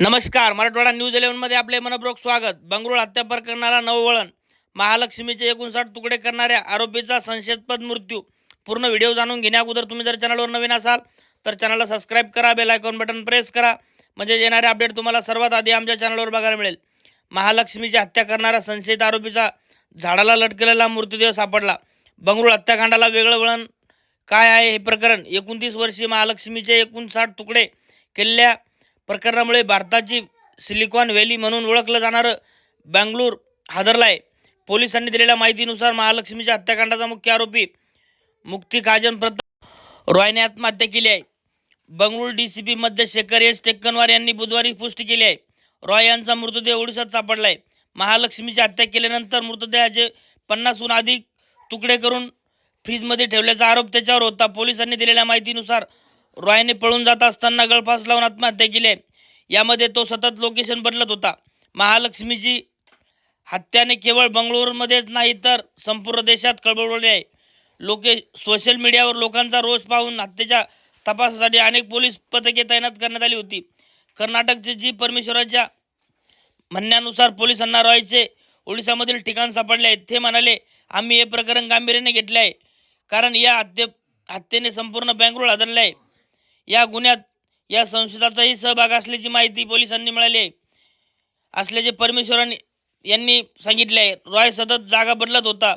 नमस्कार मराठवाडा न्यूज इलेव्हनमध्ये आपले मनपूर्वक स्वागत. बंगळूर हत्या प्रकरणाला नववळण महालक्ष्मीचे एकोणसाठ तुकडे करणाऱ्या आरोपीचा संशयास्पद मृत्यू. पूर्ण व्हिडिओ जाणून घेण्याअगोदर तुम्ही जर चॅनलवर नवीन असाल तर चॅनलला सबस्क्राईब करा बेल आयकॉन बटन प्रेस करा. म्हणजे येणारे अपडेट तुम्हाला सर्वात आधी आमच्या चॅनलवर बघायला मिळेल. महालक्ष्मीची हत्या करणारा संशयित आरोपीचा झाडाला लटकलेला मृतदेह सापडला. बंगळूर हत्याकांडाला वेगळं वळण. काय आहे हे प्रकरण? एकोणतीस वर्षीय महालक्ष्मीचे एकोणसाठ तुकडे केलेल्या प्रकरणामुळे भारताची सिलिकॉन व्हॅली म्हणून ओळखलं जाणारं बँगलोर हादरला आहे पोलिसांनी दिलेल्या माहितीनुसार महालक्ष्मीच्या हत्याकांडाचा मुख्य आरोपी मुक्ती काजन प्रताप रॉयने आत्महत्या केली आहे. बंगळूर डी सी पी मध्य शेखर एस टेक्कनवार यांनी बुधवारी पुष्टी केली आहे. रॉय यांचा मृतदेह ओडिशात सापडला आहे महालक्ष्मीची हत्या केल्यानंतर मृतदेहाचे पन्नासहून अधिक तुकडे करून फ्रीजमध्ये ठेवल्याचा आरोप त्याच्यावर होता. पोलिसांनी दिलेल्या माहितीनुसार रॉयने पळून जात असताना गळफास लावून आत्महत्या केली. आहे यामध्ये तो सतत लोकेशन बदलत होता. महालक्ष्मीची हत्याने केवळ बंगळुरूमध्येच नाही तर संपूर्ण देशात कळबळवली आहे. लोके सोशल मीडियावर लोकांचा रोष पाहून हत्येच्या तपासासाठी अनेक पोलीस पथके तैनात करण्यात आली होती. कर्नाटकचे जी परमेश्वराच्या म्हणण्यानुसार पोलिसांना रॉयचे ओडिसामधील ठिकाण सापडले आहे ते म्हणाले आम्ही हे प्रकरण गांभीर्याने घेतले आहे. कारण या हत्ये हत्येने संपूर्ण बँगळूर हादरले आहे. या गुन्ह्यात या संशोधाचाही सहभाग असल्याची माहिती पोलिसांनी मिळाली आहे. असल्याचे परमेश्वरन यांनी सांगितले आहे. रॉय सतत जागा बदलत होता.